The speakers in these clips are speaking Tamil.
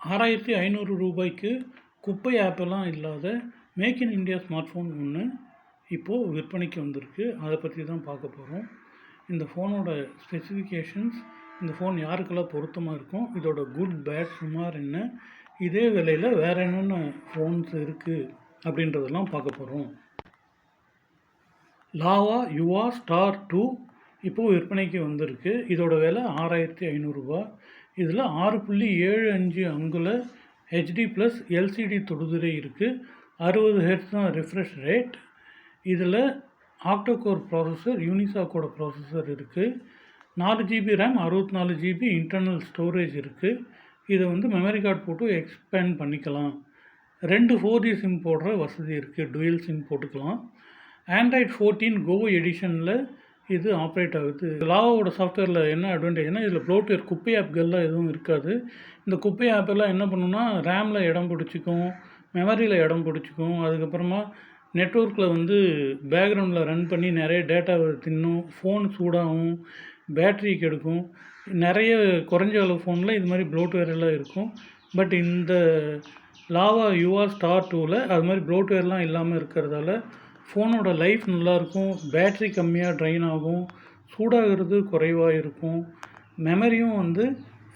ஆறாயிரத்தி ஐநூறு ரூபாய்க்கு குப்பை ஆப்பெல்லாம் இல்லாத make in India smart phone ஒன்று இப்போது விற்பனைக்கு வந்திருக்கு. அதை பற்றி தான் பார்க்க போகிறோம் இந்த ஃபோனோட ஸ்பெசிஃபிகேஷன்ஸ் இந்த ஃபோன் யாருக்கெல்லாம் பொருத்தமாக இருக்கும் இதோட குட் பேட் சுமார் என்ன இதே விலையில் வேறு என்னென்ன ஃபோன்ஸ் இருக்குது அப்படின்றதெல்லாம் பார்க்க போகிறோம் லாவா யுவா ஸ்டார் டூ இப்போது விற்பனைக்கு வந்திருக்கு. இதோட விலை ஆறாயிரத்தி ஐநூறுரூபா இதில் ஆறு புள்ளி ஏழு அஞ்சு அங்குல ஹெச்டி ப்ளஸ் எல்சிடி தொடுதிரை இருக்குது அறுபது ஹெர்ட்ஸ் தான் ரிஃப்ரெஷ் ரேட் இதில் ஆக்டோகோர் ப்ராசஸர் யூனிசாக்கோட ப்ராசஸர் இருக்குது நாலு ஜிபி ரேம் அறுபத்தி நாலு ஜிபி இன்டர்னல் ஸ்டோரேஜ் இருக்குது இதை வந்து மெமரி கார்டு போட்டு எக்ஸ்பேண்ட் பண்ணிக்கலாம். ரெண்டு ஃபோர் ஜி சிம் போடுற வசதி இருக்குது டுவெல் சிம் போட்டுக்கலாம். ஆண்ட்ராய்ட் ஃபோர்டீன் கோ எடிஷனில் இது ஆப்ரேட் ஆகுது. லாவோட சாஃப்ட்வேரில் என்ன அட்வான்டேஜ்னால் இதில் ப்ளோட்வேர் குப்பை ஆப்கள்லாம் எதுவும் இருக்காது. இந்த குப்பை ஆப்பெல்லாம் என்ன பண்ணுன்னா ரேமில் இடம் பிடிச்சிக்கும் மெமரியில் இடம் பிடிச்சிக்கும். அதுக்கப்புறமா நெட்ஒர்க்கில் வந்து பேக்ரவுண்டில் ரன் பண்ணி நிறைய டேட்டாவை தின்னும் ஃபோன் சூடாகும் பேட்ரி கெடுக்கும் நிறைய குறைஞ்ச அளவு ஃபோனில் இது மாதிரி ப்ளோட்வேர் எல்லாம் இருக்கும். பட் இந்த லாவா யூஆர் ஸ்டார் டூவில் அது மாதிரி ப்ளோட்வேர்லாம் இல்லாமல் இருக்கிறதால ஃபோனோட லைஃப் நல்லாயிருக்கும் பேட்ரி கம்மியாக ட்ரைன் ஆகும் சூடாகிறது குறைவாக இருக்கும் மெமரியும் வந்து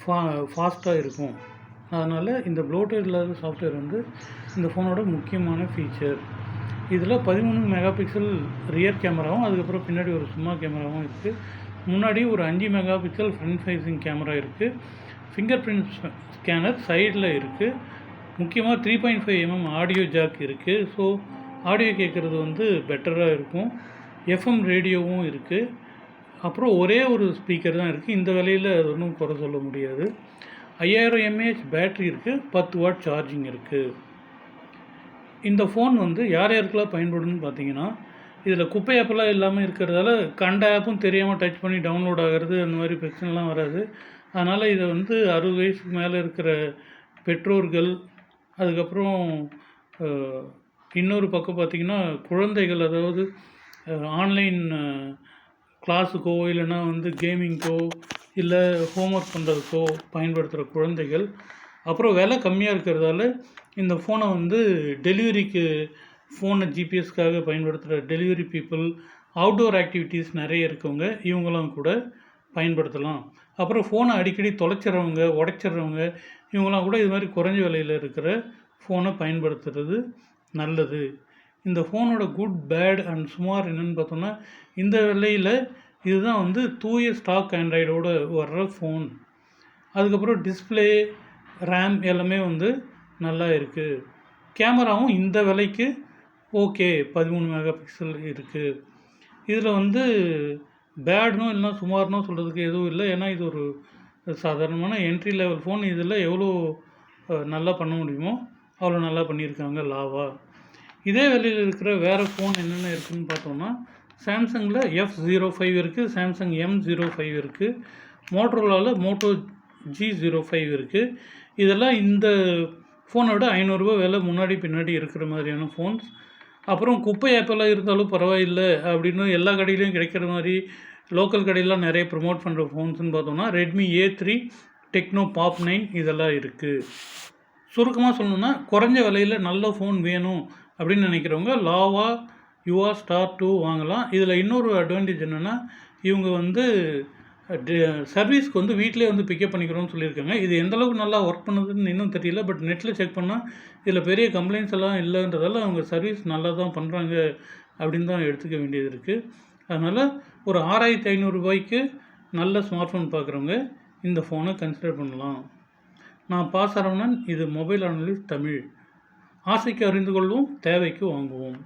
ஃபா ஃபாஸ்ட்டாக இருக்கும். அதனால் இந்த ப்ளோட்டர் இல்லாத சாஃப்ட்வேர் வந்து இந்த ஃபோனோட முக்கியமான ஃபீச்சர் இதில் பதிமூணு மெகா பிக்சல் ரியர் கேமராவும் அதுக்கப்புறம் பின்னாடி ஒரு சும்மா கேமராவும் இருக்குது முன்னாடி ஒரு அஞ்சு mega pixel front facing camera இருக்குது ஃபிங்கர் பிரிண்ட் ஸ்கேனர் சைடில் இருக்குது முக்கியமாக three point five MM audio jack இருக்குது ஸோ ஆடியோ கேட்குறது வந்து பெட்டராக இருக்கும். எஃப்எம் ரேடியோவும் இருக்குது அப்புறம் ஒரே ஒரு ஸ்பீக்கர் தான் இருக்குது இந்த விலையில் அது ஒன்றும் குறை சொல்ல முடியாது. ஐயாயிரம் எம்ஏஹெச் பேட்ரி இருக்குது பத்து வாட் சார்ஜிங் இருக்குது இந்த ஃபோன் வந்து யார் யாருக்கெல்லாம் பயன்படும்னு பார்த்தீங்கன்னா இதில் குப்பை ஆப்பெல்லாம் இல்லாமல் இருக்கிறதால கண்ட ஆப்பும் தெரியாமல் டச் பண்ணி டவுன்லோட் ஆகிறது அந்த மாதிரி பிரச்சனைலாம் வராது. அதனால் இதை வந்து அறுபது வயசுக்கு மேலே இருக்கிற பெற்றோர்கள் அதுக்கப்புறம் இன்னொரு பக்கம் பார்த்திங்கன்னா குழந்தைகள் அதாவது ஆன்லைன் கிளாஸுக்கோ இல்லைன்னா வந்து கேமிங்க்கோ இல்லை ஹோம்ஒர்க் பண்ணுறதுக்கோ பயன்படுத்துகிற குழந்தைகள் அப்புறம் விலை கம்மியாக இருக்கிறதால இந்த ஃபோனை வந்து டெலிவரிக்கு ஃபோனை ஜிபிஎஸ்க்காக பயன்படுத்துகிற டெலிவரி பீப்புள் அவுட்டோர் ஆக்டிவிட்டீஸ் நிறைய இருக்கவங்க இவங்களாம் கூட பயன்படுத்தலாம். அப்புறம் ஃபோனை அடிக்கடி தொலைச்சிட்றவங்க உடைச்சிட்றவங்க இவங்களாம் கூட இது மாதிரி குறைஞ்ச விலையில் இருக்கிற ஃபோனை பயன்படுத்துகிறது நல்லது. இந்த ஃபோனோட குட் பேட் அண்ட் சுமார் என்னென்னு பார்த்தோன்னா இந்த விலையில் இதுதான் வந்து தூய ஸ்டாக் ஆண்ட்ராய்டோட வர்ற ஃபோன் அதுக்கப்புறம் டிஸ்பிளே ரேம் எல்லாமே வந்து நல்லா இருக்குது கேமராவும் இந்த விலைக்கு ஓகே பதிமூணு மெகா பிக்சல் இருக்குது இதில் வந்து பேட்னும் இல்லைனா சுமார்னோ சொல்கிறதுக்கு எதுவும் இல்லை. ஏன்னா இது ஒரு சாதாரணமான என்ட்ரி லெவல் ஃபோன் இதில் எவ்வளோ நல்லா பண்ண முடியுமோ அவ்வளோ நல்லா பண்ணியிருக்காங்க லாவா. இதே விலையில் இருக்கிற வேறு ஃபோன் என்னென்ன இருக்குதுன்னு பார்த்தோம்னா சாம்சங்கில் எஃப் ஜீரோ ஃபைவ் இருக்குது சாம்சங் எம் ஜீரோ ஃபைவ் இருக்குது மோட்ரோலாவில் மோட்டோ ஜி ஜீரோ ஃபைவ் இருக்குது இதெல்லாம் இந்த ஃபோனோட ஐநூறுரூவா விலை முன்னாடி பின்னாடி இருக்கிற மாதிரியான ஃபோன்ஸ் அப்புறம் குப்பை ஆப்பெல்லாம் இருந்தாலும் பரவாயில்லை அப்படின்னு எல்லா கடையிலையும் கிடைக்கிற மாதிரி லோக்கல் கடையிலாம் நிறைய ப்ரொமோட் பண்ணுற ஃபோன்ஸ்னு பார்த்தோம்னா Redmi A three Tecno Pop nine இதெல்லாம் இருக்குது சுருக்கமாக சொல்லணுன்னா குறைஞ்ச விலையில் நல்ல ஃபோன் வேணும் அப்படின்னு நினைக்கிறவங்க லாவா யுவா ஸ்டார் டூ வாங்கலாம். இதில் இன்னொரு அட்வான்டேஜ் என்னென்னா இவங்க வந்து சர்வீஸ்க்கு வந்து வீட்டிலே வந்து பிக்கப் பண்ணிக்கிறோம்னு சொல்லியிருக்காங்க. இது எந்தளவுக்கு நல்லா ஒர்க் பண்ணுதுன்னு இன்னும் தெரியல பட் நெட்டில் செக் பண்ணால் இதில் பெரிய கம்ப்ளைண்ட்ஸ் எல்லாம் இல்லைன்றதால அவங்க சர்வீஸ் நல்லா தான் பண்ணுறாங்க அப்படின்னு தான் எடுத்துக்க வேண்டியது இருக்குது அதனால் ஒரு ஆறாயிரத்தி ஐநூறுரூபாய்க்கு நல்ல ஸ்மார்ட் ஃபோன் பார்க்குறவங்க இந்த ஃபோனை கன்சிடர் பண்ணலாம். நான் பாசரவணன் இது மொபைல் அனலிஸ்ட் தமிழ். ஆசைக்கு அறிந்து கொள்வோம் தேவைக்கு வாங்குவோம்.